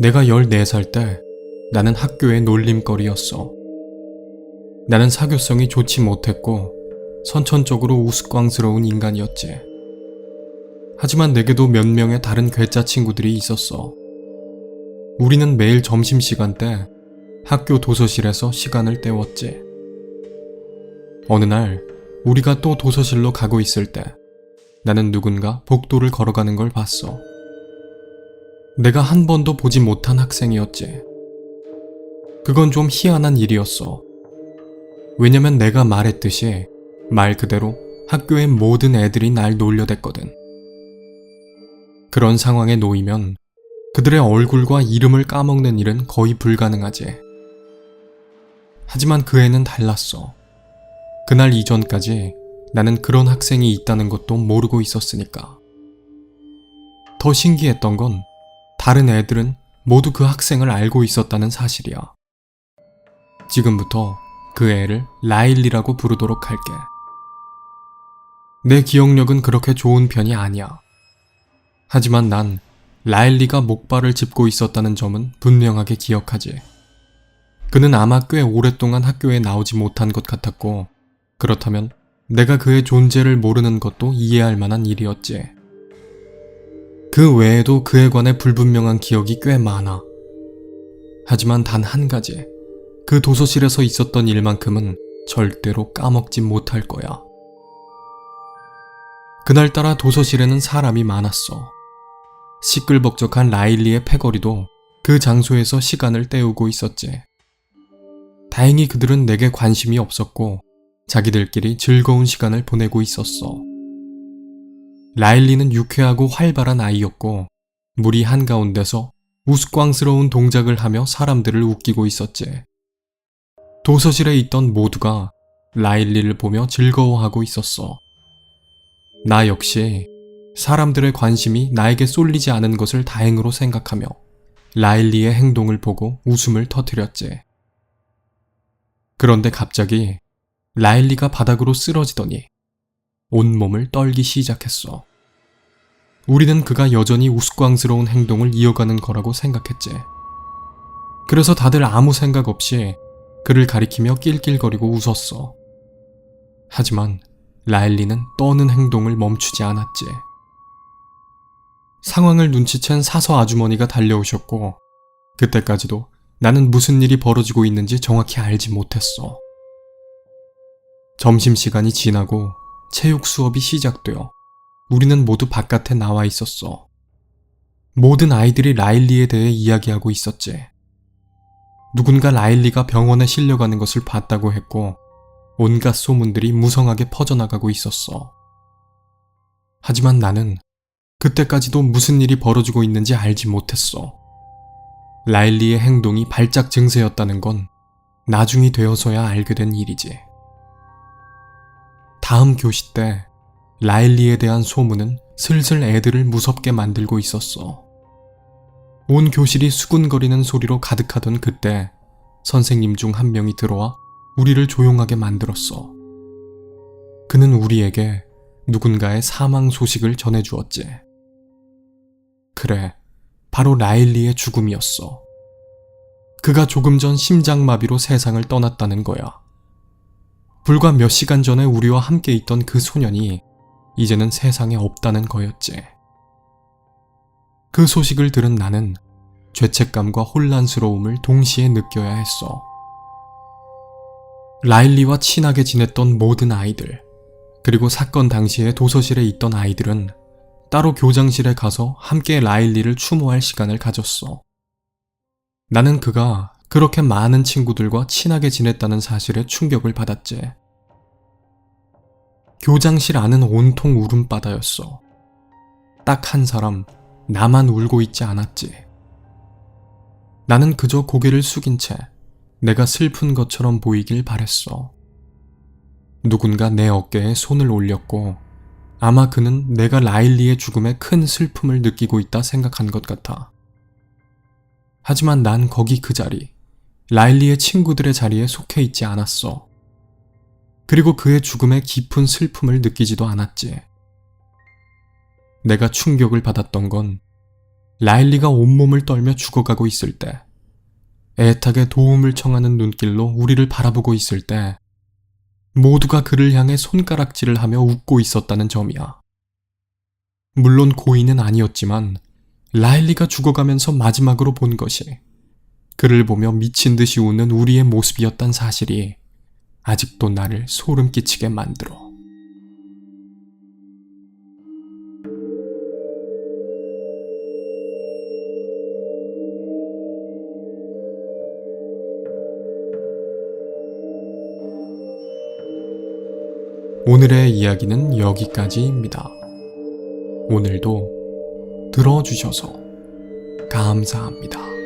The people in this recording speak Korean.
내가 14살 때 나는 학교의 놀림거리였어. 나는 사교성이 좋지 못했고 선천적으로 우스꽝스러운 인간이었지. 하지만 내게도 몇 명의 다른 괴짜 친구들이 있었어. 우리는 매일 점심시간 때 학교 도서실에서 시간을 때웠지. 어느 날 우리가 또 도서실로 가고 있을 때 나는 누군가 복도를 걸어가는 걸 봤어. 내가 한 번도 보지 못한 학생이었지. 그건 좀 희한한 일이었어. 왜냐면 내가 말했듯이 말 그대로 학교의 모든 애들이 날 놀려댔거든. 그런 상황에 놓이면 그들의 얼굴과 이름을 까먹는 일은 거의 불가능하지. 하지만 그 애는 달랐어. 그날 이전까지 나는 그런 학생이 있다는 것도 모르고 있었으니까. 더 신기했던 건 다른 애들은 모두 그 학생을 알고 있었다는 사실이야. 지금부터 그 애를 라일리라고 부르도록 할게. 내 기억력은 그렇게 좋은 편이 아니야. 하지만 난 라일리가 목발을 짚고 있었다는 점은 분명하게 기억하지. 그는 아마 꽤 오랫동안 학교에 나오지 못한 것 같았고, 그렇다면 내가 그의 존재를 모르는 것도 이해할 만한 일이었지. 그 외에도 그에 관해 불분명한 기억이 꽤 많아. 하지만 단 한 가지. 그 도서실에서 있었던 일만큼은 절대로 까먹지 못할 거야. 그날따라 도서실에는 사람이 많았어. 시끌벅적한 라일리의 패거리도 그 장소에서 시간을 때우고 있었지. 다행히 그들은 내게 관심이 없었고 자기들끼리 즐거운 시간을 보내고 있었어. 라일리는 유쾌하고 활발한 아이였고 무리 한가운데서 우스꽝스러운 동작을 하며 사람들을 웃기고 있었지. 도서실에 있던 모두가 라일리를 보며 즐거워하고 있었어. 나 역시 사람들의 관심이 나에게 쏠리지 않은 것을 다행으로 생각하며 라일리의 행동을 보고 웃음을 터뜨렸지. 그런데 갑자기 라일리가 바닥으로 쓰러지더니 온몸을 떨기 시작했어. 우리는 그가 여전히 우스꽝스러운 행동을 이어가는 거라고 생각했지. 그래서 다들 아무 생각 없이 그를 가리키며 낄낄거리고 웃었어. 하지만 라일리는 떠는 행동을 멈추지 않았지. 상황을 눈치챈 사서 아주머니가 달려오셨고, 그때까지도 나는 무슨 일이 벌어지고 있는지 정확히 알지 못했어. 점심시간이 지나고 체육 수업이 시작되어 우리는 모두 바깥에 나와 있었어. 모든 아이들이 라일리에 대해 이야기하고 있었지. 누군가 라일리가 병원에 실려가는 것을 봤다고 했고, 온갖 소문들이 무성하게 퍼져나가고 있었어. 하지만 나는 그때까지도 무슨 일이 벌어지고 있는지 알지 못했어. 라일리의 행동이 발작 증세였다는 건 나중이 되어서야 알게 된 일이지. 다음 교시 때 라일리에 대한 소문은 슬슬 애들을 무섭게 만들고 있었어. 온 교실이 수군거리는 소리로 가득하던 그때 선생님 중 한 명이 들어와 우리를 조용하게 만들었어. 그는 우리에게 누군가의 사망 소식을 전해주었지. 그래, 바로 라일리의 죽음이었어. 그가 조금 전 심장마비로 세상을 떠났다는 거야. 불과 몇 시간 전에 우리와 함께 있던 그 소년이 이제는 세상에 없다는 거였지. 그 소식을 들은 나는 죄책감과 혼란스러움을 동시에 느껴야 했어. 라일리와 친하게 지냈던 모든 아이들, 그리고 사건 당시에 도서실에 있던 아이들은 따로 교장실에 가서 함께 라일리를 추모할 시간을 가졌어. 나는 그가 그렇게 많은 친구들과 친하게 지냈다는 사실에 충격을 받았지. 교장실 안은 온통 울음바다였어. 딱 한 사람, 나만 울고 있지 않았지. 나는 그저 고개를 숙인 채 내가 슬픈 것처럼 보이길 바랬어. 누군가 내 어깨에 손을 올렸고 아마 그는 내가 라일리의 죽음에 큰 슬픔을 느끼고 있다 생각한 것 같아. 하지만 난 거기 그 자리, 라일리의 친구들의 자리에 속해 있지 않았어. 그리고 그의 죽음에 깊은 슬픔을 느끼지도 않았지. 내가 충격을 받았던 건 라일리가 온몸을 떨며 죽어가고 있을 때, 애타게 도움을 청하는 눈길로 우리를 바라보고 있을 때, 모두가 그를 향해 손가락질을 하며 웃고 있었다는 점이야. 물론 고인은 아니었지만, 라일리가 죽어가면서 마지막으로 본 것이, 그를 보며 미친 듯이 웃는 우리의 모습이었단 사실이 아직도 나를 소름 끼치게 만들어. 오늘의 이야기는 여기까지입니다. 오늘도 들어주셔서 감사합니다.